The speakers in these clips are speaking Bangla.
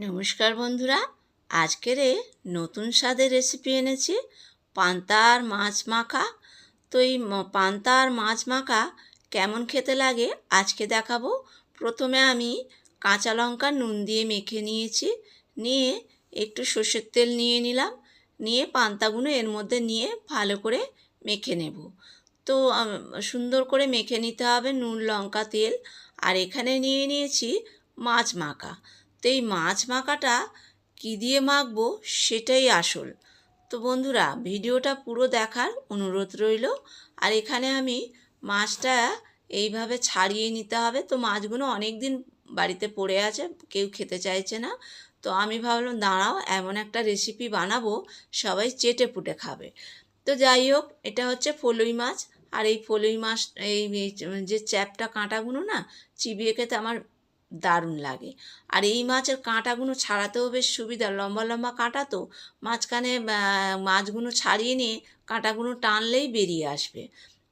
নমস্কার বন্ধুরা, আজকের এ নতুন স্বাদের রেসিপি এনেছি পান্তা আর মাছ মাখা। তো এই ম- পান্তা আর মাছ মাখা কেমন খেতে লাগে আজকে দেখাবো। প্রথমে আমি কাঁচা লঙ্কা নুন দিয়ে মেখে নিয়েছি, নিয়ে একটু সর্ষের তেল নিয়ে নিলাম, নিয়ে পান্তাগুলো এর মধ্যে নিয়ে ভালো করে মেখে নেব। তো সুন্দর করে মেখে নিতে হবে নুন, লঙ্কা, তেল, আর এখানে নিয়ে নিয়েছি মাছ মাখা। তো এই মাছ মাখাটা কী দিয়ে মাখবো সেটাই আসল। তো বন্ধুরা, ভিডিওটা পুরো দেখার অনুরোধ রইল। আর এখানে আমি মাছটা এইভাবে ছাড়িয়ে নিতে হবে। তো মাছগুলো অনেক দিন বাড়িতে পড়ে আছে, কেউ খেতে চাইছে না। তো আমি ভাবলাম, দাঁড়াও, এমন একটা রেসিপি বানাবো, সবাই চেটে পুটে খাবে। তো যাই হোক, এটা হচ্ছে ফলুই মাছ। আর এই ফলুই মাছ, এই এই যে চ্যাপটা কাঁটাগুলো না, চিবিয়ে খেতে আমার দারুণ লাগে। আর এই মাছের কাঁটাগুলো ছাড়াতেও বেশ সুবিধা। লম্বা লম্বা কাঁটা তো মাঝখানে মাছগুলো ছাড়িয়ে নিয়ে কাঁটাগুলো টানলেই বেরিয়ে আসবে।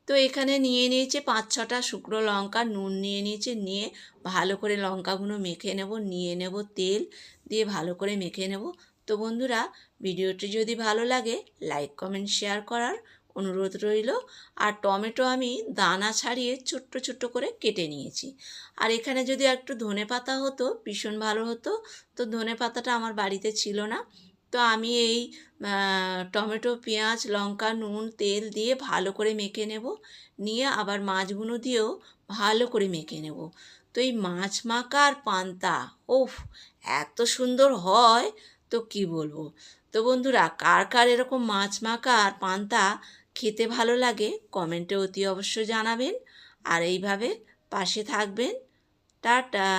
তো এখানে নিয়ে নিয়েছে পাঁচ, ছটা শুকনো লঙ্কা, নুন নিয়ে নিয়েছে, নিয়ে ভালো করে লঙ্কাগুলো মেখে নেব, নিয়ে নেব তেল, দিয়ে ভালো করে মেখে নেব। তো বন্ধুরা, ভিডিওটি যদি ভালো লাগে, লাইক, কমেন্ট, শেয়ার করার অনুরোধ রইল। আর টমেটো আমি দানা ছাড়িয়ে ছোট্ট ছোট্ট করে কেটে নিয়েছি। আর এখানে যদি একটু ধনে পাতা হতো, ভীষণ ভালো হতো, তো ধনে পাতাটা আমার বাড়িতে ছিল না। তো আমি এই টমেটো, পেঁয়াজ, লঙ্কা, নুন, তেল দিয়ে ভালো করে মেখে নেব। নিয়ে আবার মাছগুলো দিয়েও ভালো করে মেখে নেব। তো এই মাছ মাখা আর পান্তা ওফ এত সুন্দর হয়, তো কি বলব? তো বন্ধুরা, কার কার এরকম মাছ মাখা আর পান্তা খেতে ভালো লাগে কমেন্টে অতি অবশ্য জানাবেন। আর এইভাবে পাশে থাকবেন। টাটা।